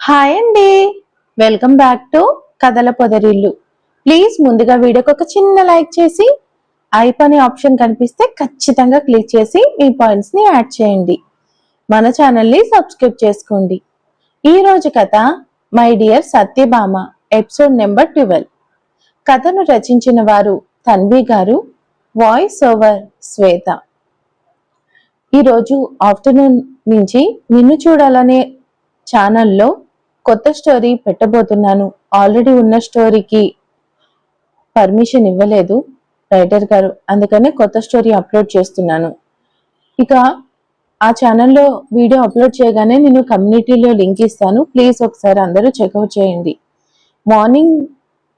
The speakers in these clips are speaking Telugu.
హాయ్ అండి. వెల్కమ్ బ్యాక్ టు కథల పొదరిల్లు. ప్లీజ్ ముందుగా వీడియోకి ఒక చిన్న లైక్ చేసి ఐప్ అనే ఆప్షన్ కనిపిస్తే ఖచ్చితంగా క్లిక్ చేసి మీ పాయింట్స్ని యాడ్ చేయండి. మన ఛానల్ని సబ్స్క్రైబ్ చేసుకోండి. ఈరోజు కథ my dear Satyabhama episode number twelve కథను రచించిన వారు తన్వి గారు వాయిస్ ఓవర్ శ్వేత. ఈరోజు ఆఫ్టర్నూన్ నుంచి నిన్ను చూడాలనే ఛానల్లో కొత్త స్టోరీ పెట్టబోతున్నాను. ఆల్రెడీ ఉన్న స్టోరీకి పర్మిషన్ ఇవ్వలేదు రైటర్ గారు. అందుకనే కొత్త స్టోరీ అప్లోడ్ చేస్తున్నాను. ఇక ఆ ఛానల్లో వీడియో అప్లోడ్ చేయగానే నేను కమ్యూనిటీలో లింక్ ఇస్తాను. ప్లీజ్ ఒకసారి అందరూ చెక్అవుట్ చేయండి. మార్నింగ్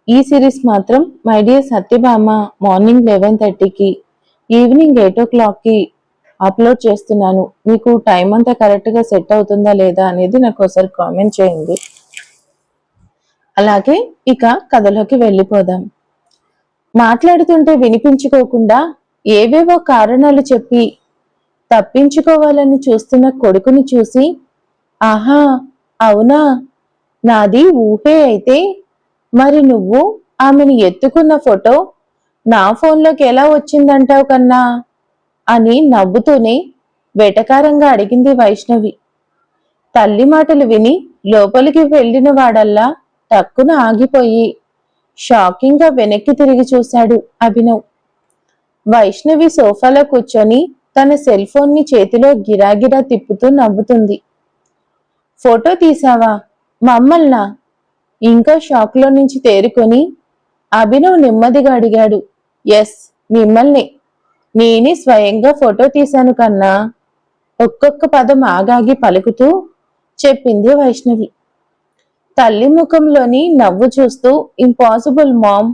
ఈ సిరీస్ మాత్రం my dear Satyabhama morning eleven థర్టీకి ఈవినింగ్ ఎయిట్ ఓ క్లాక్కి అప్లోడ్ చేస్తున్నాను. మీకు టైం అంతా కరెక్ట్గా సెట్ అవుతుందా లేదా అనేది నాకు ఒకసారి కామెంట్ చేయండి. అలాగే ఇక కథలోకి వెళ్ళిపోదాం. మాట్లాడుతుంటే వినిపించుకోకుండా ఏవేవో కారణాలు చెప్పి తప్పించుకోవాలని చూస్తున్న కొడుకుని చూసి ఆహా అవునా? నాది ఊహే అయితే మరి నువ్వు ఆమెను ఎత్తుకున్న ఫోటో నా ఫోన్లోకి ఎలా వచ్చిందంటావు కన్నా? అని నవ్వుతూనే వెటకారంగా అడిగింది వైష్ణవి. తల్లి మాటలు విని లోపలికి వెళ్ళిన వాడల్లా టక్కున ఆగిపోయి షాకింగ్గా వెనక్కి తిరిగి చూశాడు అభినవ్. వైష్ణవి సోఫాలో కూర్చొని తన సెల్ ఫోన్ని చేతిలో గిరాగిరా తిప్పుతూ నవ్వుతుంది. ఫోటో తీసావా మమ్మల్నా? ఇంకా షాక్లో నుంచి తేరుకొని అభినవ్ నెమ్మదిగా అడిగాడు. ఎస్ మిమ్మల్ని. నేనే స్వయంగా ఫోటో తీశాను కన్నా ఒక్కొక్క పదం ఆగాగి పలుకుతూ చెప్పింది వైష్ణవి. తల్లి ముఖంలోని నవ్వు చూస్తూ ఇంపాసిబుల్ మామ్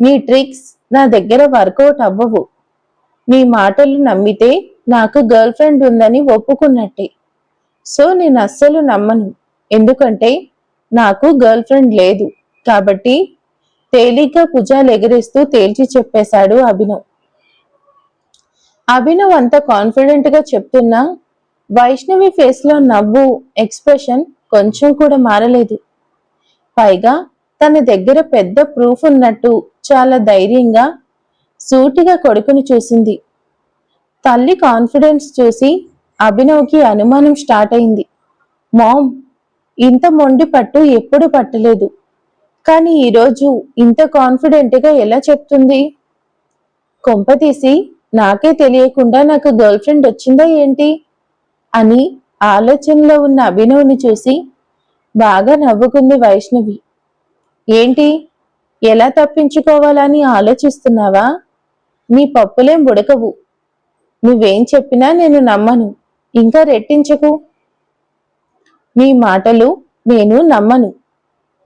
నీ ట్రిక్స్ నా దగ్గర వర్కౌట్ అవ్వవు. నీ మాటలు నమ్మితే నాకు గర్ల్ ఫ్రెండ్ ఉందని ఒప్పుకున్నట్టే. సో నేను అస్సలు నమ్మను. ఎందుకంటే నాకు గర్ల్ ఫ్రెండ్ లేదు. కాబట్టి తేలిగ్గా భుజాలు ఎగిరేస్తూ తేల్చి చెప్పేశాడు అభినవ్. అభినవ్ అంత కాన్ఫిడెంట్గా చెప్తున్నా వైష్ణవి ఫేస్లో నవ్వు ఎక్స్ప్రెషన్ కొంచెం కూడా మారలేదు. పైగా తన దగ్గర పెద్ద ప్రూఫ్ ఉన్నట్టు చాలా ధైర్యంగా సూటిగా కొడుకుని చూసింది. తల్లి కాన్ఫిడెన్స్ చూసి అభినవ్కి అనుమానం స్టార్ట్ అయింది. మామ్ ఇంత మొండి పట్టు ఎప్పుడు పట్టలేదు. కానీ ఈరోజు ఇంత కాన్ఫిడెంట్గా ఎలా చెప్తుంది? కొంపతీసి నాకే తెలియకుండా నాకు గర్ల్ ఫ్రెండ్ వచ్చిందా ఏంటి? అని ఆలోచనలో ఉన్న అభినవ్ని చూసి బాగా నవ్వుకుంది వైష్ణవి. ఏంటి? ఎలా తప్పించుకోవాలని ఆలోచిస్తున్నావా? నీ పప్పులేం ఉడకవు. నువ్వేం చెప్పినా నేను నమ్మను. ఇంకా రెట్టించకు. నీ మాటలు నేను నమ్మను.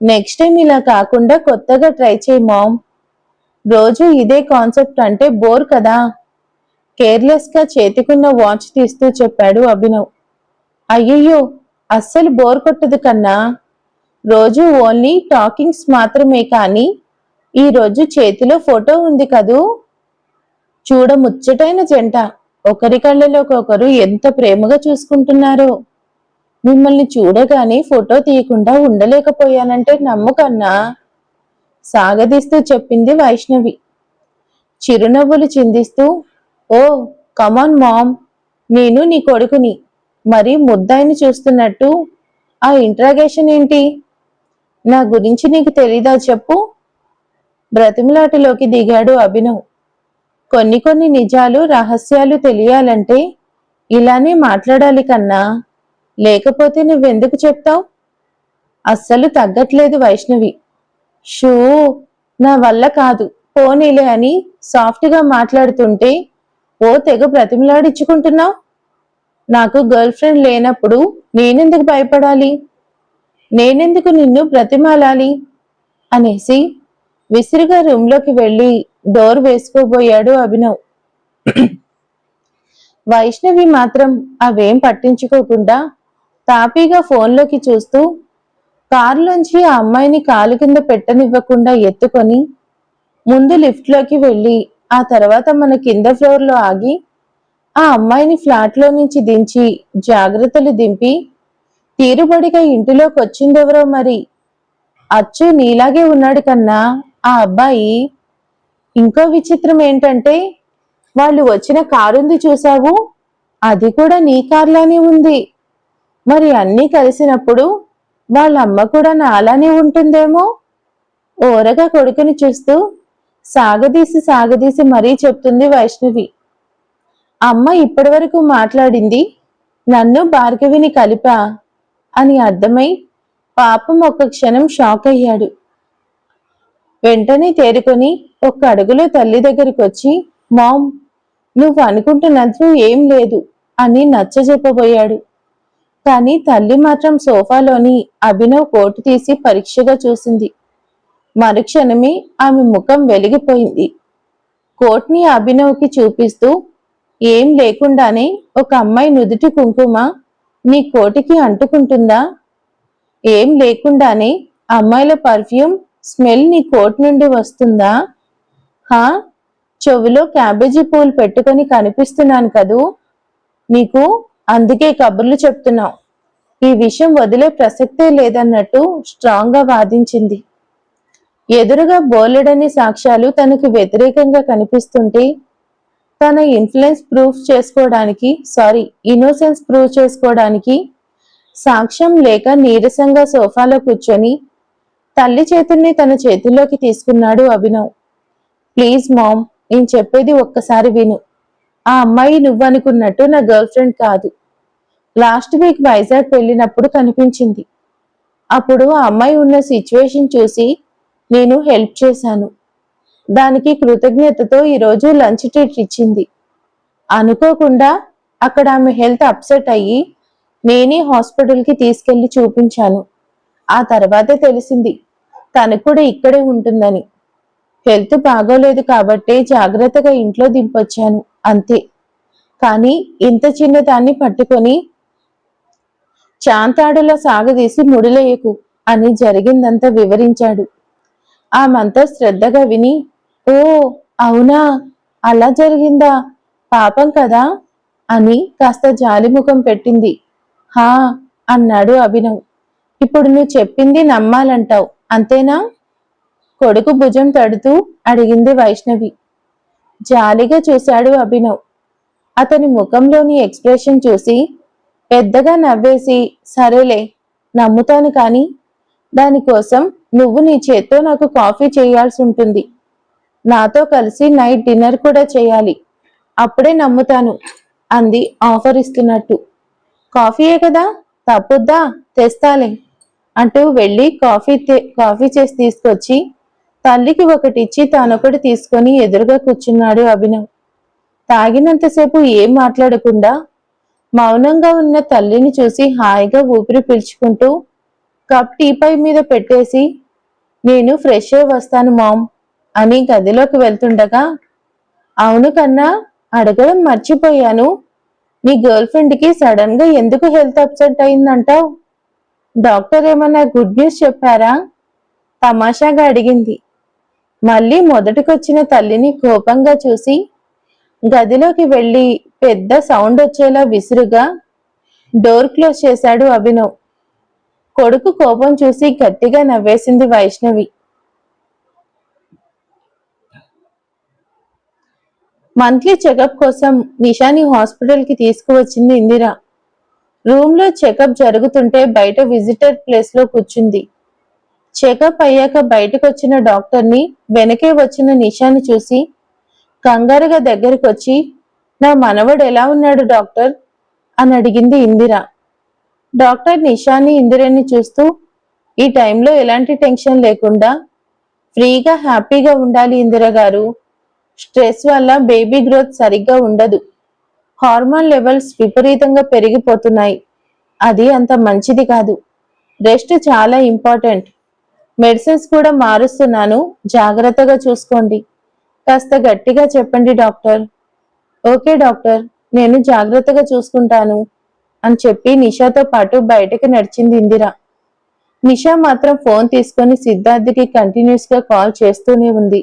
నెక్స్ట్ టైం ఇలా కాకుండా కొత్తగా ట్రై చేయి మామ్. రోజు ఇదే కాన్సెప్ట్ అంటే బోర్ కదా? కేర్లెస్గా చేతికున్న వాచ్ తీస్తూ చెప్పాడు అభినవ్. అయ్యయ్యో అస్సలు బోర్ కొట్టదు కన్నా. రోజు ఓన్లీ టాకింగ్స్ మాత్రమే కానీ ఈ రోజు చేతిలో ఫోటో ఉంది కదూ? చూడ ముచ్చటైన జంట. ఒకరి కళ్ళలోకి ఒకరు ఎంత ప్రేమగా చూసుకుంటున్నారో. మిమ్మల్ని చూడగానే ఫోటో తీయకుండా ఉండలేకపోయానంటే నమ్ముకన్నా సాగదీస్తూ చెప్పింది వైష్ణవి. చిరునవ్వులు చిందిస్తూ ఓ కమాన్ మామ్ నేను నీ కొడుకుని మరి ముద్దాయిని చూస్తున్నట్టు ఆ ఇంట్రాగేషన్ ఏంటి? నా గురించి నీకు తెలీదా చెప్పు. బ్రతిమలాటలోకి దిగాడు అభినవ్. కొన్ని కొన్ని నిజాలు రహస్యాలు తెలియాలంటే ఇలానే మాట్లాడాలి కన్నా. లేకపోతే నువ్వెందుకు చెప్తావు? అస్సలు తగ్గట్లేదు వైష్ణవి. షూ నా వల్ల కాదు. పోనీలే అని సాఫ్ట్గా మాట్లాడుతుంటే ఓ తెగ బ్రతిమలాడించుకుంటున్నావు? నాకు గర్ల్ ఫ్రెండ్ లేనప్పుడు నేనెందుకు భయపడాలి? నేనెందుకు నిన్ను బ్రతిమాలాలి? అనేసి విసిరిగా రూమ్లోకి వెళ్ళి డోర్ వేసుకోబోయాడు అభినవ్. వైష్ణవి మాత్రం అవేం పట్టించుకోకుండా తాపీగా ఫోన్లోకి చూస్తూ కారులోంచి ఆ అమ్మాయిని కాలు కింద పెట్టనివ్వకుండా ఎత్తుకొని ముందు లిఫ్ట్లోకి వెళ్ళి ఆ తర్వాత మన కింద ఫ్లోర్లో ఆగి ఆ అమ్మాయిని ఫ్లాట్లో నుంచి దించి జాగ్రత్తలు దింపి తీరుబడిగా ఇంటిలోకి వచ్చిందెవరో మరి? అచ్చు నీలాగే ఉన్నాడు కన్నా ఆ అబ్బాయి ఇంకో విచిత్రం ఏంటంటే వాళ్ళు వచ్చిన కారుంది చూసావు అది కూడా నీ కార్లానే ఉంది. మరి అన్నీ కలిసినప్పుడు వాళ్ళ అమ్మ కూడా నాలానే ఉంటుందేమో? ఓరగా కొడుకుని చూస్తూ సాగదీసి సాగదీసి మరీ చెప్తుంది వైష్ణవి. అమ్మ ఇప్పటివరకు మాట్లాడింది నన్ను భార్గవిని కలిపా అని అర్థమై పాపం ఒక్క క్షణం షాక్ అయ్యాడు. వెంటనే తేరుకొని ఒక్క అడుగులో తల్లి దగ్గరికి వచ్చి మామ్ నువ్వు అనుకుంటున్నంత ఏం లేదు అని నచ్చజెప్పబోయాడు. కానీ తల్లి మాత్రం సోఫాలోని అభినవ్ కోటు తీసి పరీక్షగా చూసింది. మరుక్షణమే ఆమె ముఖం వెలిగిపోయింది. కోట్ని అభినవ్కి చూపిస్తూ ఏం లేకుండానే ఒక అమ్మాయి నుదుటి కుంకుమ నీ కోటికి అంటుకుంటుందా? ఏం లేకుండానే అమ్మాయిల పర్ఫ్యూమ్ స్మెల్ నీ కోట్ నుండి వస్తుందా? హా? చెవిలో క్యాబేజీ పూలు పెట్టుకొని కనిపిస్తున్నాను కదూ? నీకు అందుకే కబుర్లు చెప్తున్నావు. ఈ విషయం వదిలే ప్రసక్తే లేదన్నట్టు స్ట్రాంగ్గా వాదించింది. ఎదురుగా బోలెడని సాక్ష్యాలు తనకు వ్యతిరేకంగా కనిపిస్తుంటే తన ఇన్ఫ్లుయెన్స్ ప్రూఫ్ చేసుకోవడానికి సారీ ఇన్నోసెన్స్ ప్రూవ్ చేసుకోవడానికి సాక్ష్యం లేక నీరసంగా సోఫాలో కూర్చొని తల్లి చేతుల్ని తన చేతుల్లోకి తీసుకున్నాడు అభినవ్. ప్లీజ్ మామ్ నేను చెప్పేది ఒక్కసారి విను. ఆ అమ్మాయి నువ్వనుకున్నట్టు నా గర్ల్ ఫ్రెండ్ కాదు. లాస్ట్ వీక్ వైజాగ్ వెళ్ళినప్పుడు కనిపించింది. అప్పుడు ఆ అమ్మాయి ఉన్న సిచ్యువేషన్ చూసి నేను హెల్ప్ చేశాను. దానికి కృతజ్ఞతతో ఈరోజు లంచ్ ట్రీట్ ఇచ్చింది. అనుకోకుండా అక్కడ ఆమె హెల్త్ అప్సెట్ అయ్యి నేనే హాస్పిటల్కి తీసుకెళ్ళి చూపించాను. ఆ తర్వాతే తెలిసింది తను కూడా ఇక్కడే ఉంటుందని. హెల్త్ బాగోలేదు కాబట్టే జాగ్రత్తగా ఇంట్లో దింపొచ్చాను అంతే. కానీ ఇంత చిన్న దాన్ని పట్టుకొని చాంతాడులా సాగదీసి ముడిలేయకు అని జరిగిందంతా వివరించాడు. ఆమంతా శ్రద్ధగా విని ఓ అవునా? అలా జరిగిందా? పాపం కదా? అని కాస్త జాలిముఖం పెట్టింది. హా అన్నాడు అభినవ్. ఇప్పుడు నువ్వు చెప్పింది నమ్మాలంటావు అంతేనా? కొడుకు భుజం తడుతూ అడిగింది వైష్ణవి. జాలిగా చూశాడు అభినవ్. అతని ముఖంలోని ఎక్స్ప్రెషన్ చూసి పెద్దగా నవ్వేసి సరేలే నమ్ముతాను కానీ దానికోసం నువ్వు నీ చేత్తో నాకు కాఫీ చేయాల్సి ఉంటుంది. నాతో కలిసి నైట్ డిన్నర్ కూడా చేయాలి. అప్పుడే నమ్ముతాను అంది ఆఫర్ ఇస్తున్నట్టు కాఫీయే కదా తప్పుద్దా? తెస్తాలే అంటూ వెళ్ళి కాఫీ కాఫీ చేసి తీసుకొచ్చి తల్లికి ఒకటిచ్చి తానొకటి తీసుకొని ఎదురుగా కూర్చున్నాడు అభినవ్. తాగినంతసేపు ఏం మాట్లాడకుండా మౌనంగా ఉన్న తల్లిని చూసి హాయిగా ఊపిరి పీల్చుకుంటూ కప్ టీపై మీద పెట్టేసి నేను ఫ్రెష్ అయి వస్తాను మామ్ అని గదిలోకి వెళ్తుండగా అవును కన్నా అడగడం మర్చిపోయాను. నీ గర్ల్ ఫ్రెండ్కి సడన్గా ఎందుకు హెల్త్ అప్సెట్ అయిందంటావు? డాక్టర్ ఏమన్నా గుడ్ న్యూస్ చెప్పారా? తమాషాగా అడిగింది. మళ్ళీ మొదటికొచ్చిన తల్లిని కోపంగా చూసి గదిలోకి వెళ్ళి పెద్ద సౌండ్ వచ్చేలా విసురుగా డోర్ క్లోజ్ చేశాడు అభినవ్. కొడుకు కోపం చూసి గట్టిగా నవ్వేసింది వైష్ణవి. మంత్లీ చెకప్ కోసం నిషాని హాస్పిటల్కి తీసుకువచ్చింది ఇందిర. రూమ్లో చెకప్ జరుగుతుంటే బయట విజిటర్ ప్లేస్లో కూర్చుంది. చెకప్ అయ్యాక బయటకు వచ్చిన డాక్టర్ని వెనకే వచ్చిన నిషాని చూసి కంగారుగా దగ్గరికి వచ్చి నా మనవడు ఎలా ఉన్నాడు డాక్టర్? అని అడిగింది ఇందిర. డాక్టర్ నిషాని ఇందిరని చూస్తూ ఈ టైంలో ఎలాంటి టెన్షన్ లేకుండా ఫ్రీగా హ్యాపీగా ఉండాలి ఇందిర గారు. స్ట్రెస్ వల్ల బేబీ గ్రోత్ సరిగ్గా ఉండదు. హార్మోన్ లెవెల్స్ విపరీతంగా పెరిగిపోతున్నాయి. అది అంత మంచిది కాదు. రెస్ట్ చాలా ఇంపార్టెంట్. మెడిసిన్స్ కూడా మారుస్తున్నాను. జాగ్రత్తగా చూసుకోండి. కాస్త గట్టిగా చెప్పండి డాక్టర్. Okay doctor. నేను జాగ్రత్తగా చూసుకుంటాను. అని చెప్పి నిషాతో పాటు బయటకు నడిచింది ఇందిర. నిషా మాత్రం ఫోన్ తీసుకొని సిద్ధార్థ్కి కంటిన్యూస్గా కాల్ చేస్తూనే ఉంది.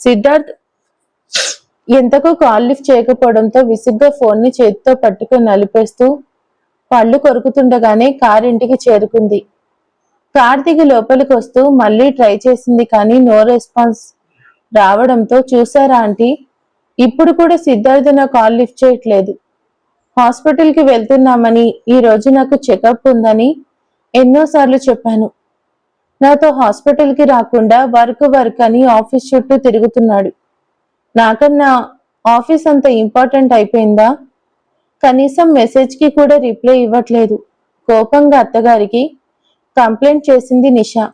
సిద్ధార్థ్ ఎంతకు కాల్ లిఫ్ట్ చేయకపోవడంతో విసుగ్గా ఫోన్ని చేతితో పట్టుకొని నలిపేస్తూ పళ్ళు కొరుకుతుండగానే కార్ ఇంటికి చేరుకుంది. కార్ దిగి లోపలికి వస్తూ మళ్ళీ ట్రై చేసింది కానీ నో రెస్పాన్స్ రావడంతో చూసారా ఆంటీ? ఇప్పుడు కూడా సిద్ధార్థ నా కాల్ లిఫ్ట్ చేయట్లేదు. హాస్పిటల్కి వెళ్తున్నామని ఈ రోజు నాకు చెకప్ ఉందని ఎన్నోసార్లు చెప్పాను. నాతో హాస్పిటల్కి రాకుండా వర్క్ వర్క్ అని ఆఫీస్ చుట్టూ తిరుగుతున్నాడు. నాకన్నా ఆఫీస్ అంత ఇంపార్టెంట్ అయిపోయిందా? కనీసం మెసేజ్కి కూడా రిప్లై ఇవ్వట్లేదు. కోపంగా అత్తగారికి కంప్లైంట్ చేసింది నిషా.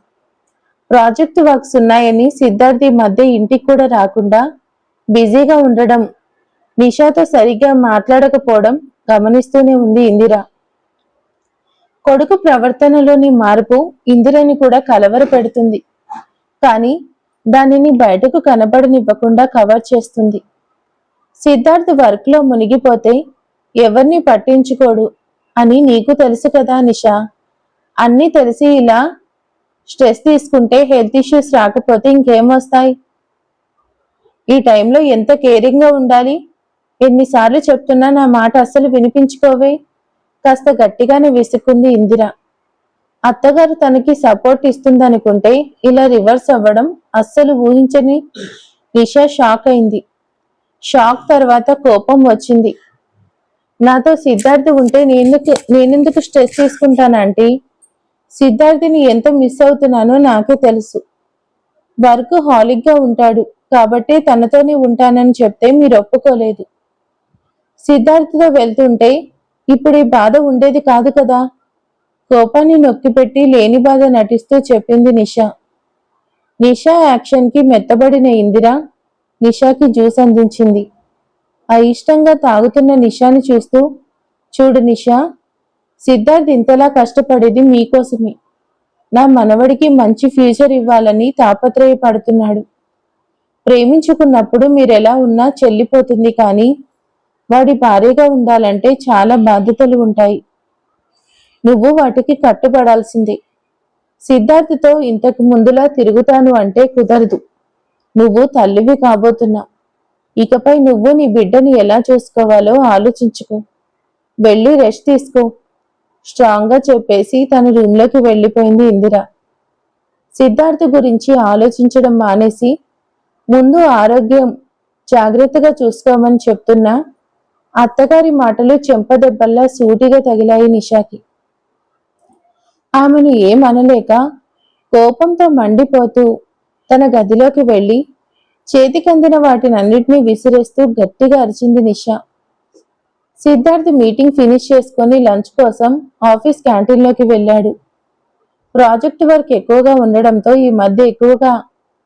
ప్రాజెక్ట్ వర్క్స్ ఉన్నాయని సిద్ధార్థి మధ్య ఇంటికి కూడా రాకుండా బిజీగా ఉండడం నిషాతో సరిగ్గా మాట్లాడకపోవడం గమనిస్తూనే ఉంది ఇందిర. కొడుకు ప్రవర్తనలోని మార్పు ఇందిరని కూడా కలవర పెడుతుంది కానీ దానిని బయటకు కనబడనివ్వకుండా కవర్ చేస్తుంది. సిద్ధార్థ్ వర్క్లో మునిగిపోతే ఎవరిని పట్టించుకోడు అని నీకు తెలుసు కదా నిషా. అన్నీ తెలిసి ఇలా స్ట్రెస్ తీసుకుంటే హెల్త్ ఇష్యూస్ రాకపోతే ఇంకేం వస్తాయి? ఈ టైంలో ఎంత కేరింగ్గా ఉండాలి? ఎన్నిసార్లు చెప్తున్నా నా మాట అస్సలు వినిపించుకోవే. కాస్త గట్టిగానే విసుక్కుంది ఇందిర. అత్తగారు తనకి సపోర్ట్ ఇస్తుందనుకుంటే ఇలా రివర్స్ అవ్వడం అస్సలు ఊహించని నిషా షాక్ అయింది. షాక్ తర్వాత కోపం వచ్చింది. నాతో సిద్ధార్థ్ ఉంటే నేనెందుకు నేనెందుకు స్ట్రెస్ తీసుకుంటానంటీ సిద్ధార్థిని ఎంత మిస్ అవుతున్నానో నాకే తెలుసు. వర్క్ హాలిక్గా ఉంటాడు కాబట్టి తనతోనే ఉంటానని చెప్తే మీరు ఒప్పుకోలేదు. సిద్ధార్థతో వెళ్తుంటే ఇప్పుడు ఈ బాధ ఉండేది కాదు కదా? కోపాన్ని నొక్కిపెట్టి లేని బాధ నటిస్తూ చెప్పింది నిషా. నిషా యాక్షన్కి మెత్తబడిన ఇందిర నిషాకి జ్యూస్ అందించింది. అయిష్టంగా తాగుతున్న నిషాని చూస్తూ చూడు నిషా సిద్ధార్థ్ ఇంతలా కష్టపడేది మీకోసమే. నా మనవడికి మంచి ఫ్యూచర్ ఇవ్వాలని తాపత్రయపడుతున్నాడు. ప్రేమించుకున్నప్పుడు మీరెలా ఉన్నా చెల్లిపోతుంది కానీ వాడి భారీగా ఉండాలంటే చాలా బాధ్యతలు ఉంటాయి. నువ్వు వాటికి కట్టుబడాల్సింది. సిద్ధార్థతో ఇంతకు ముందులా తిరుగుతాను అంటే కుదరదు. నువ్వు తల్లివి కాబోతున్నా. ఇకపై నువ్వు నీ బిడ్డని ఎలా చూసుకోవాలో ఆలోచించుకో. వెళ్ళి రెస్ట్ తీసుకో. స్ట్రాంగ్గా చెప్పేసి తన రూమ్లోకి వెళ్ళిపోయింది ఇందిర. సిద్ధార్థ గురించి ఆలోచించడం మానేసి ముందు ఆరోగ్యం జాగ్రత్తగా చూసుకోమని చెప్తున్నా. అత్తగారి మాటలు చెంపదెబ్బల్లా సూటిగా తగిలాయి నిషాకి. ఆమెను ఏమనలేక కోపంతో మండిపోతూ తన గదిలోకి వెళ్ళి చేతికందిన వాటినన్నిటినీ విసిరేస్తూ గట్టిగా అరిచింది నిషా. సిద్ధార్థ్ మీటింగ్ ఫినిష్ చేసుకొని లంచ్ కోసం ఆఫీస్ క్యాంటీన్లోకి వెళ్ళాడు. ప్రాజెక్ట్ వర్క్ ఎక్కువగా ఉండడంతో ఈ మధ్య ఎక్కువగా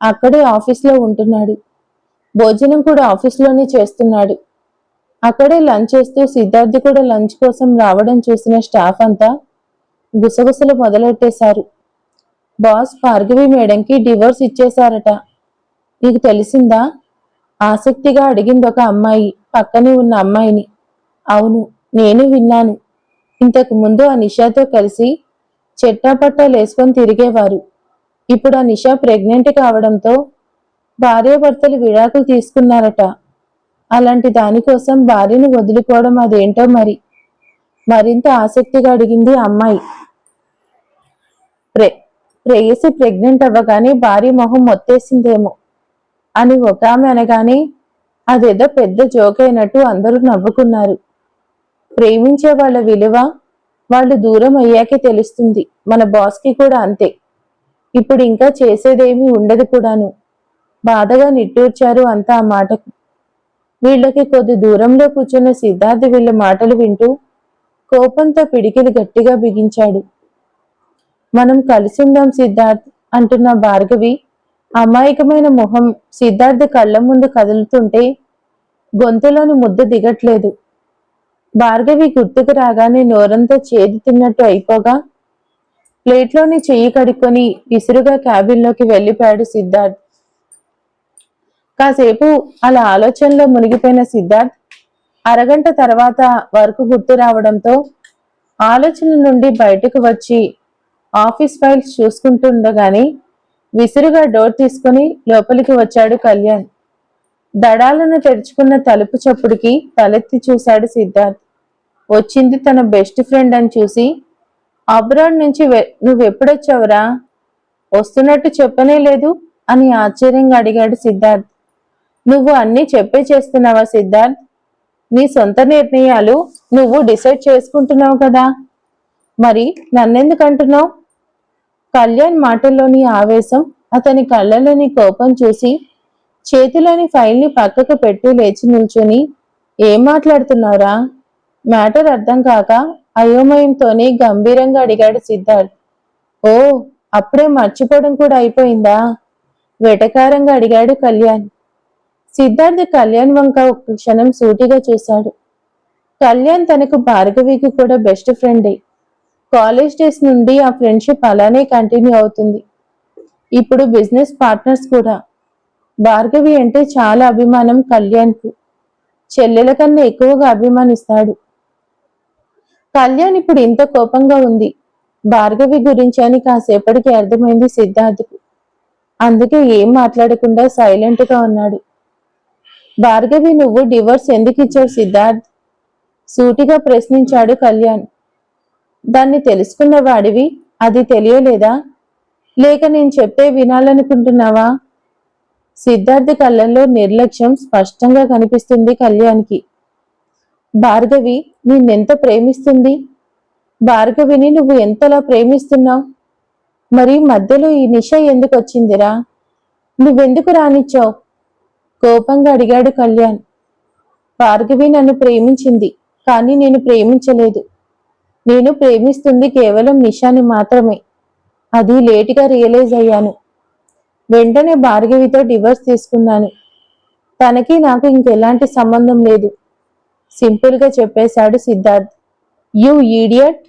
అక్కడే ఆఫీస్లో ఉంటున్నాడు. భోజనం కూడా ఆఫీస్లోనే చేస్తున్నాడు. అక్కడే లంచ్ చేస్తూ సిద్ధార్థి కూడా లంచ్ కోసం రావడం చూసిన స్టాఫ్ అంతా గుసగుసలు మొదలెట్టేశారు. బాస్ భార్గవి మేడంకి డివోర్స్ ఇచ్చేశారట. నీకు తెలిసిందా? ఆసక్తిగా అడిగింది ఒక అమ్మాయి పక్కనే ఉన్న అమ్మాయిని. అవును నేను విన్నాను. ఇంతకు ముందు ఆ నిషాతో కలిసి చెట్టాపట్టాలు వేసుకొని తిరిగేవారు. ఇప్పుడు ఆ నిషా ప్రెగ్నెంట్ కావడంతో భార్యాభర్తలు విడాకులు తీసుకున్నారట. అలాంటి దానికోసం భార్యను వదులుకోవడం అదేంటో మరి? మరింత ఆసక్తిగా అడిగింది అమ్మాయి. ప్రే ప్రేయసి ప్రెగ్నెంట్ అవ్వగానే భార్య మొహం మొత్తేసిందేమో అని ఒక ఆమె అనగానే అదేదో పెద్ద జోక్ అయినట్టు అందరూ నవ్వుకున్నారు. ప్రేమించే వాళ్ళ విలువ వాళ్ళు దూరం అయ్యాకే తెలుస్తుంది. మన బాస్కి కూడా అంతే. ఇప్పుడు ఇంకా చేసేదేమీ ఉండదు కూడాను. బాధగా నిట్టూర్చారు అంతా ఆ మాటకు. వీళ్ళకి కొద్ది దూరంలో కూర్చున్న సిద్ధార్థ వీళ్ళ మాటలు వింటూ కోపంతో పిడికిలు గట్టిగా బిగించాడు. మనం కలిసిందాం సిద్ధార్థ్ అంటున్న భార్గవి అమాయకమైన మొహం సిద్ధార్థ కళ్ళ ముందు కదులుతుంటే గొంతులోని ముద్ద దిగట్లేదు. భార్గవి గుర్తుకు రాగానే నోరంతా చేది తిన్నట్టు అయిపోగా ప్లేట్లోని చెయ్యి కడుక్కొని విసురుగా క్యాబిన్లోకి వెళ్ళిపోయాడు సిద్ధార్థ్. కాసేపు అలా ఆలోచనలో మునిగిపోయిన సిద్ధార్థ్ అరగంట తర్వాత వర్క్ గుర్తు రావడంతో ఆలోచన నుండి బయటకు వచ్చి ఆఫీస్ ఫైల్స్ చూసుకుంటుండగానే విసురుగా డోర్ తీసుకుని లోపలికి వచ్చాడు కళ్యాణ్. దడాలను తెరుచుకున్న తలుపు చప్పుడికి తలెత్తి చూశాడు సిద్ధార్థ్. వచ్చింది తన బెస్ట్ ఫ్రెండ్ అని చూసి అబ్రాడ్ నుంచి వె- నువ్వెప్పుడొచ్చావురా? వస్తున్నట్టు చెప్పనే లేదు అని ఆశ్చర్యంగా అడిగాడు సిద్ధార్థ్. నువ్వు అన్నీ చెప్పే చేస్తున్నావా సిద్ధార్థ్? నీ సొంత నిర్ణయాలు నువ్వు డిసైడ్ చేసుకుంటున్నావు కదా? మరి నన్నెందుకు అంటున్నావు? కళ్యాణ్ మాటల్లోని ఆవేశం అతని కళ్ళలోని కోపం చూసి చేతిలోని ఫైల్ని పక్కకు పెట్టి లేచి నిల్చుని ఏం మాట్లాడుతున్నావురా? మ్యాటర్ అర్థం కాక అయోమయంతోనే గంభీరంగా అడిగాడు సిద్ధార్థ్. ఓ అప్పుడే మర్చిపోవడం కూడా అయిపోయిందా? వెటకారంగా అడిగాడు కళ్యాణ్. సిద్ధార్థ్ కళ్యాణ్ వంక ఒక్క క్షణం సూటిగా చూశాడు. కళ్యాణ్ తనకు భార్గవికి కూడా బెస్ట్ ఫ్రెండే కాలేజ్ డేస్ నుండి ఆ ఫ్రెండ్షిప్ అలానే కంటిన్యూ అవుతుంది. ఇప్పుడు బిజినెస్ పార్ట్నర్స్ కూడా. భార్గవి అంటే చాలా అభిమానం కళ్యాణ్కు. చెల్లెల కన్నా ఎక్కువగా అభిమానిస్తాడు. కళ్యాణ్ ఇప్పుడు ఇంత కోపంగా ఉంది. భార్గవి గురించి అని కాసేపటికి అర్థమైంది సిద్ధార్థకు. అందుకే ఏం మాట్లాడకుండా సైలెంట్గా ఉన్నాడు. భార్గవి నువ్వు డివోర్స్ ఎందుకు ఇచ్చావు సిద్ధార్థ్? సూటిగా ప్రశ్నించాడు కళ్యాణ్. దాన్ని తెలుసుకున్న వాడివి? అది తెలియలేదా? లేక నేను చెప్తే వినాలనుకుంటున్నావా? సిద్ధార్థ్ కళ్ళల్లో నిర్లక్ష్యం స్పష్టంగా కనిపిస్తుంది కళ్యాణ్కి. భార్గవి నిన్నెంత ప్రేమిస్తుంది? భార్గవిని నువ్వు ఎంతలా ప్రేమిస్తున్నావు? మరి మధ్యలో ఈ నిష ఎందుకు వచ్చిందిరా నువ్వెందుకు రానిచ్చావు? కోపంగా అడిగాడు కళ్యాణ్. భార్గవి నన్ను ప్రేమించింది కానీ నేను ప్రేమించలేదు. నేను ప్రేమిస్తుంది కేవలం నిషాని మాత్రమే. అది లేటుగా రియలైజ్ అయ్యాను. వెంటనే భార్గవితో డివోర్స్ తీసుకున్నాను. తనకి నాకు ఇంకెలాంటి సంబంధం లేదు. సింపుల్గా చెప్పేశాడు సిద్ధార్థ్. యు ఈడియట్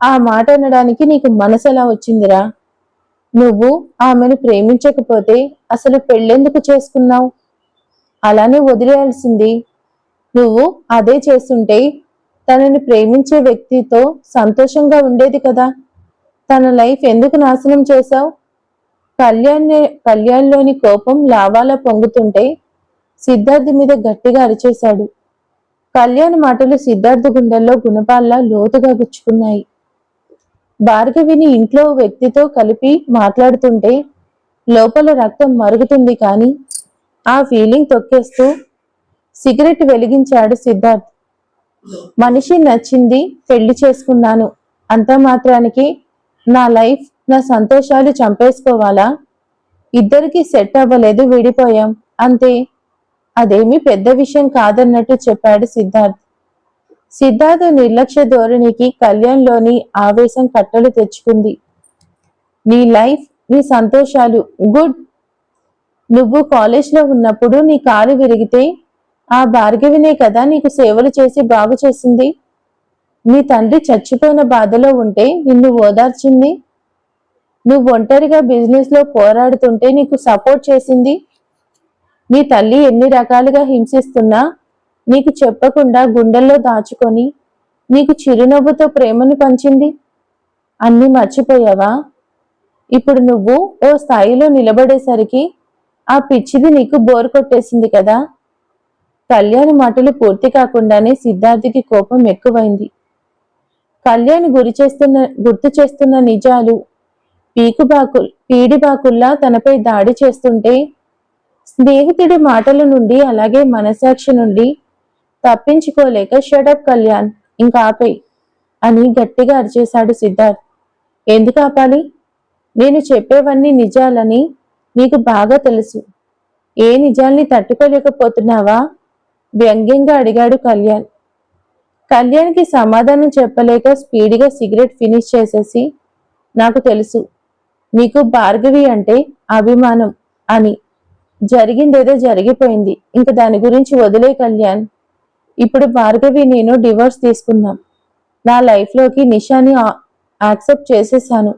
ఆ మాట అనడానికి నీకు మనసు ఎలా వచ్చిందిరా? నువ్వు ఆమెను ప్రేమించకపోతే అసలు పెళ్ళెందుకు చేసుకున్నావు? అలానే వదిలేయాల్సింది. నువ్వు అదే చేస్తుంటే తనని ప్రేమించే వ్యక్తితో సంతోషంగా ఉండేది కదా. తన లైఫ్ ఎందుకు నాశనం చేశావు? కళ్యాణ్ కళ్యాణ్లోని కోపం లావాలా పొంగుతుంటే సిద్ధార్థ్ మీద గట్టిగా అరిచేశాడు. కళ్యాణ్ మాటలు సిద్ధార్థ గుండెల్లో గుణపాల్లా లోతుగా గుచ్చుకున్నాయి. భార్గవిని ఇంట్లో వ్యక్తితో కలిపి మాట్లాడుతుంటే లోపల రక్తం మరుగుతుంది కానీ ఆ ఫీలింగ్ తొక్కేస్తూ సిగరెట్ వెలిగించాడు సిద్ధార్థ్. మనిషి నచ్చింది పెళ్ళి చేసుకున్నాను. అంత మాత్రానికి నా లైఫ్ నా సంతోషాలు చంపేసుకోవాలా? ఇద్దరికి సెట్ అవ్వలేదు విడిపోయాం. అంతే. అదేమి పెద్ద విషయం కాదన్నట్టు చెప్పాడు సిద్ధార్థ్. సిద్ధార్థ్ నిర్లక్ష్య ధోరణికి కళ్యాణ్లోని ఆవేశం కట్టలు తెచ్చుకుంది. నీ లైఫ్ నీ సంతోషాలు గుడ్ నువ్వు కాలేజ్లో ఉన్నప్పుడు నీ కాలు విరిగితే ఆ భార్గవినే కదా నీకు సేవలు చేసి బాగు చేసింది? నీ తండ్రి చచ్చిపోయిన బాధలో ఉంటే నిన్ను ఓదార్చింది? నువ్వు ఒంటరిగా బిజినెస్లో పోరాడుతుంటే నీకు సపోర్ట్ చేసింది? నీ తల్లి ఎన్ని రకాలుగా హింసిస్తున్నా నీకు చెప్పకుండా గుండెల్లో దాచుకొని నీకు చిరునవ్వుతో ప్రేమను పంచింది? అన్నీ మర్చిపోయావా? ఇప్పుడు నువ్వు ఓ స్థాయిలో నిలబడేసరికి ఆ పిచ్చిది నీకు బోర్ కొట్టేసింది కదా? కళ్యాణి మాటలు పూర్తి కాకుండానే సిద్ధార్థికి కోపం ఎక్కువైంది. కళ్యాణ్ గురి చేస్తున్న గుర్తు చేస్తున్న నిజాలు పీకుబాకు పీడిబాకుల్లా తనపై దాడి చేస్తుంటే స్నేహితుడి మాటల నుండి అలాగే మనసాక్షి నుండి తప్పించుకోలేక షడప్ కళ్యాణ్ ఇంకా ఆపే అని గట్టిగా అరిచేశాడు సిద్ధార్థ్. ఎందుకు ఆపాలి? నేను చెప్పేవన్నీ నిజాలని నీకు బాగా తెలుసు. ఏ నిజాల్ని తట్టుకోలేకపోతున్నావా? వ్యంగ్యంగా అడిగాడు కళ్యాణ్. కళ్యాణ్కి సమాధానం చెప్పలేక స్పీడ్గా సిగరెట్ ఫినిష్ చేసేసి నాకు తెలుసు. నీకు భార్గవి అంటే అభిమానం అని. జరిగిందేదో జరిగిపోయింది. ఇంక దాని గురించి వదిలే కళ్యాణ్. ఇప్పుడు భార్గవి నేను డివోర్స్ తీసుకున్నాం నా లైఫ్లోకి నిషాని యాక్సెప్ట్ చేసేసాను.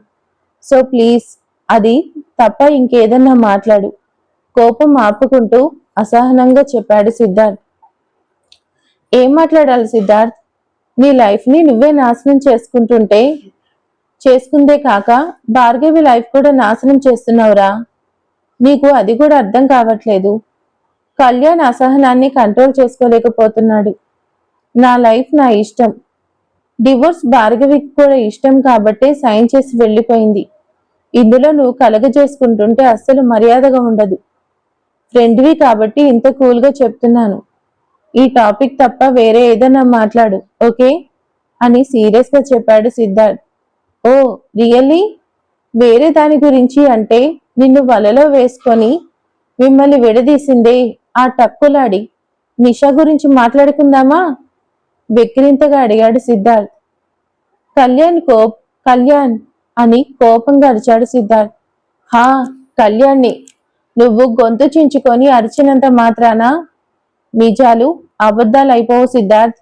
సో ప్లీజ్ అది తప్ప ఇంకేదన్నా మాట్లాడు. కోపం ఆపుకుంటూ అసహనంగా చెప్పాడు సిద్ధార్థ్. ఏం మాట్లాడాలి సిద్ధార్థ్? నీ లైఫ్ని నువ్వే నాశనం చేసుకుంటుంటే చేసుకుందే కాక భార్గవి లైఫ్ కూడా నాశనం చేస్తున్నావురా. నీకు అది కూడా అర్థం కావట్లేదు. కళ్యాణ్ అసహనాన్ని కంట్రోల్ చేసుకోలేకపోతున్నాడు. నా లైఫ్ నా ఇష్టం. డివోర్స్ భార్గవికి కూడా ఇష్టం కాబట్టే సైన్ చేసి వెళ్ళిపోయింది. ఇందులో నువ్వు కలగజేసుకుంటుంటే అస్సలు మర్యాదగా ఉండదు. ఫ్రెండ్వి కాబట్టి ఇంత కూల్గా చెప్తున్నాను. ఈ టాపిక్ తప్ప వేరే ఏదైనా మాట్లాడు ఓకే? అని సీరియస్గా చెప్పాడు సిద్ధార్థ్. ఓ రియల్లీ? వేరే దాని గురించి అంటే నిన్ను వలలో వేసుకొని మిమ్మల్ని విడదీసిందే ఆ టక్కులాడి. నిషా గురించి మాట్లాడుకుందామా? వెక్కిరింతగా అడిగాడు సిద్ధార్థ్. కళ్యాణ్ కోప్ కళ్యాణ్ అని కోపంగా అరిచాడు సిద్ధార్థ్. హా కళ్యాణ్ని నువ్వు గొంతు చించుకొని అరిచినంత మాత్రాన నిజాలు అబద్ధాలు అయిపోవు సిద్ధార్థ్.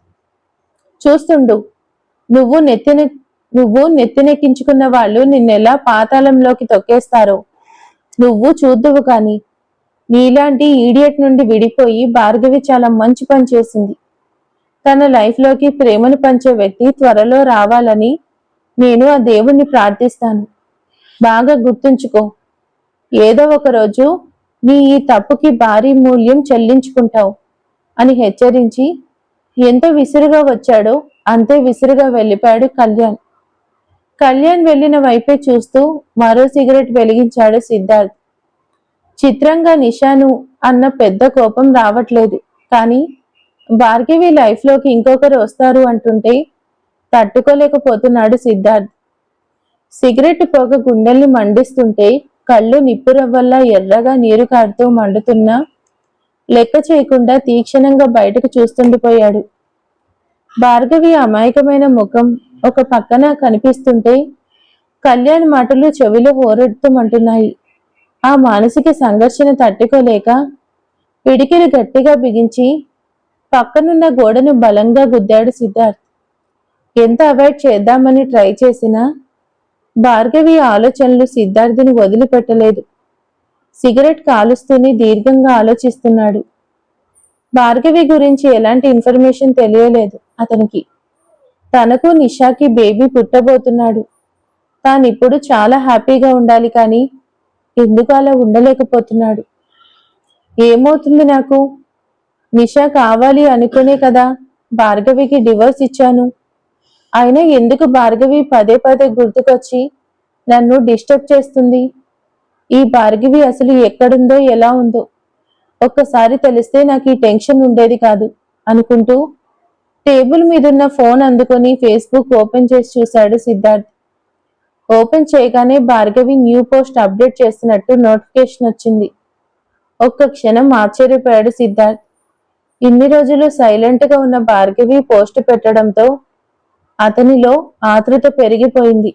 చూస్తుండు నువ్వు నెత్తిన నువ్వు నెత్తినెక్కించుకున్న వాళ్ళు నిన్నెలా పాతాళంలోకి తొక్కేస్తారో. నువ్వు చూద్దువు కాని నీలాంటి ఈడియట్ నుండి విడిపోయి భార్గవి చాలా మంచి పని చేసింది. తన లైఫ్లోకి ప్రేమను పంచే వ్యక్తి త్వరలో రావాలని నేను ఆ దేవుణ్ణి ప్రార్థిస్తాను. బాగా గుర్తుంచుకో. ఏదో ఒక రోజు నీ ఈ తప్పుకి భారీ మూల్యం చెల్లించుకుంటావు అని హెచ్చరించి ఎంత విసురుగా వచ్చాడో అంతే విసురుగా వెళ్ళిపోయాడు కళ్యాణ్. కళ్యాణ్ వెళ్ళిన వైపే చూస్తూ మరో సిగరెట్ వెలిగించాడు సిద్ధార్థ్. చిత్రంగా నిషాను అన్న పెద్ద కోపం రావట్లేదు కానీ భార్గవి లైఫ్లోకి ఇంకొకరు వస్తారు అంటుంటే తట్టుకోలేకపోతున్నాడు సిద్ధార్థ్. సిగరెట్ పొగ గుండెల్ని మండిస్తుంటే కళ్ళు నిప్పురవ్వల్లా ఎర్రగా నీరు కారుతూ మండుతున్నా లెక్క చేయకుండా తీక్షణంగా బయటకు చూస్తుండిపోయాడు. భార్గవి అమాయకమైన ముఖం ఒక పక్కన కనిపిస్తుంటే కళ్యాణ్ మాటలు చెవిలో హోరెడుతుమంటున్నాయి ఆ మానసిక సంఘర్షణ తట్టుకోలేక పిడికిలు గట్టిగా బిగించి పక్కనున్న గోడను బలంగా గుద్దాడు సిద్ధార్థ్. ఎంత అవాయిడ్ చేద్దామని ట్రై చేసినా భార్గవి ఆలోచనలు సిద్ధార్థిని వదిలిపెట్టలేదు. సిగరెట్ కాలుస్తూనే దీర్ఘంగా ఆలోచిస్తున్నాడు. భార్గవి గురించి ఎలాంటి ఇన్ఫర్మేషన్ తెలియలేదు అతనికి. తనకు నిషాకి బేబీ పుట్టబోతున్నాడు. తానిప్పుడు చాలా హ్యాపీగా ఉండాలి కానీ ఎందుకు అలా ఉండలేకపోతున్నాడు? ఏమవుతుంది నాకు? నిషా కావాలి అనుకునే కదా భార్గవికి డివోర్స్ ఇచ్చాను. అయినా ఎందుకు భార్గవి పదే పదే గుర్తుకొచ్చి నన్ను డిస్టర్బ్ చేస్తుంది? ఈ భార్గవి అసలు ఎక్కడుందో ఎలా ఉందో? ఒక్కసారి తెలిస్తే నాకు ఈ టెన్షన్ ఉండేది కాదు అనుకుంటూ టేబుల్ మీదున్న ఫోన్ అందుకొని ఫేస్బుక్ ఓపెన్ చేసి చూశాడు సిద్ధార్థ్. ఓపెన్ చేయగానే భార్గవి న్యూ పోస్ట్ అప్డేట్ చేస్తున్నట్టు నోటిఫికేషన్ వచ్చింది. ఒక్క క్షణం ఆశ్చర్యపోయాడు సిద్ధార్థ్. ఇన్ని రోజులు సైలెంట్గా ఉన్న భార్గవి పోస్ట్ పెట్టడంతో అతనిలో ఆతృత పెరిగిపోయింది.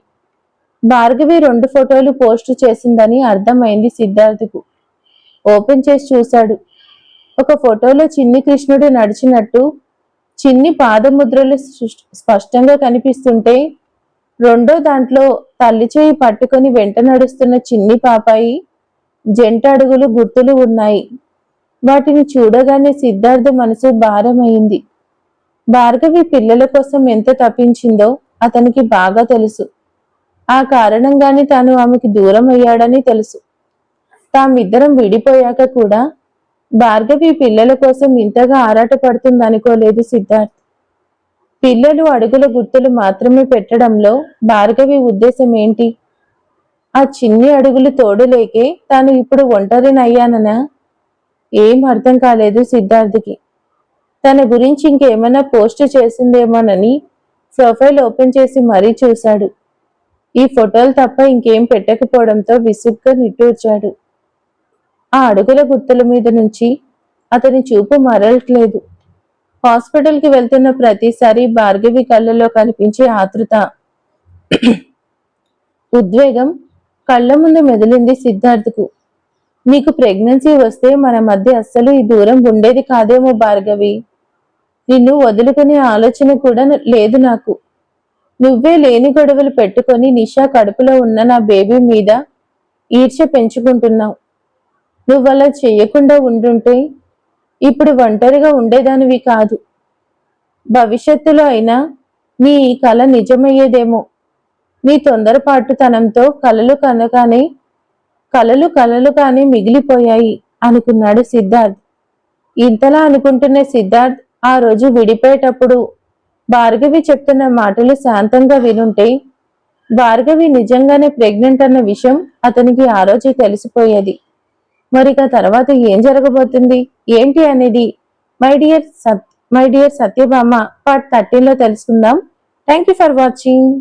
భార్గవి రెండు ఫోటోలు పోస్ట్ చేసిందని అర్థమైంది సిద్ధార్థకు. ఓపెన్ చేసి చూశాడు. ఒక ఫోటోలో చిన్ని కృష్ణుడు నడిచినట్టు చిన్ని పాదముద్రలు స్పష్టంగా కనిపిస్తుంటే రెండో దాంట్లో తల్లి చేయి పట్టుకొని వెంట నడుస్తున్న చిన్ని పాపాయి జంట అడుగులు గుర్తులు ఉన్నాయి. వాటిని చూడగానే సిద్ధార్థ మనసు భారమైంది. భార్గవి పిల్లల కోసం ఎంత తప్పించిందో అతనికి బాగా తెలుసు. ఆ కారణంగానే తాను ఆమెకి దూరం అయ్యాడని తెలుసు. తామిద్దరం విడిపోయాక కూడా భార్గవి పిల్లల కోసం ఇంతగా ఆరాటపడుతుందనుకోలేదు సిద్ధార్థ్. పిల్లలు అడుగుల గుర్తులు మాత్రమే పెట్టడంలో భార్గవి ఉద్దేశం ఏంటి? ఆ చిన్ని అడుగులు తోడులేకే తాను ఇప్పుడు ఒంటరినయ్యాననా? ఏం అర్థం కాలేదు సిద్ధార్థకి. తన గురించి ఇంకేమైనా పోస్ట్ చేసిందేమోనని ప్రొఫైల్ ఓపెన్ చేసి మరీ చూశాడు. ఈ ఫోటోలు తప్ప ఇంకేం పెట్టకపోవడంతో విసుగ్గా నిట్టూర్చాడు. ఆ అడుగుల గుర్తుల మీద నుంచి అతని చూపు మరలట్లేదు హాస్పిటల్కి వెళ్తున్న ప్రతిసారి భార్గవి కళ్ళలో కనిపించే ఆతృత. ఉద్వేగం కళ్ళ ముందు మెదిలింది సిద్ధార్థకు. నీకు ప్రెగ్నెన్సీ వస్తే మన మధ్య అస్సలు ఈ దూరం ఉండేది కాదేమో భార్గవి. నిన్ను వదులుకునే ఆలోచన కూడా లేదు నాకు. నువ్వే లేని గొడవలు పెట్టుకొని నిషా కడుపులో ఉన్న నా బేబీ మీద ఈర్ష్య పెంచుకుంటున్నావు. నువ్వు అలా చేయకుండా ఉండుంటే ఇప్పుడు ఒంటరిగా ఉండేదానివి కాదు. భవిష్యత్తులో అయినా నీ కళ నిజమయ్యేదేమో. నీ తొందరపాటుతనంతో కలలు కనగానే కలలు కానీ మిగిలిపోయాయి అనుకున్నాడు సిద్ధార్థ్. ఇంతలా అనుకుంటున్న సిద్ధార్థ్ ఆ రోజు విడిపోయేటప్పుడు భార్గవి చెప్తున్న మాటలు శాంతంగా వినుంటే భార్గవి నిజంగానే ప్రెగ్నెంట్ అన్న విషయం అతనికి ఆ రోజే తెలిసిపోయేది. మరిక తర్వాత ఏం జరగబోతుంది? ఏంటి అనేది మై డియర్ సత్ మై డియర్ సత్యభామ పార్ట్ థర్టీలో తెలుసుకుందాం. Thank you for watching.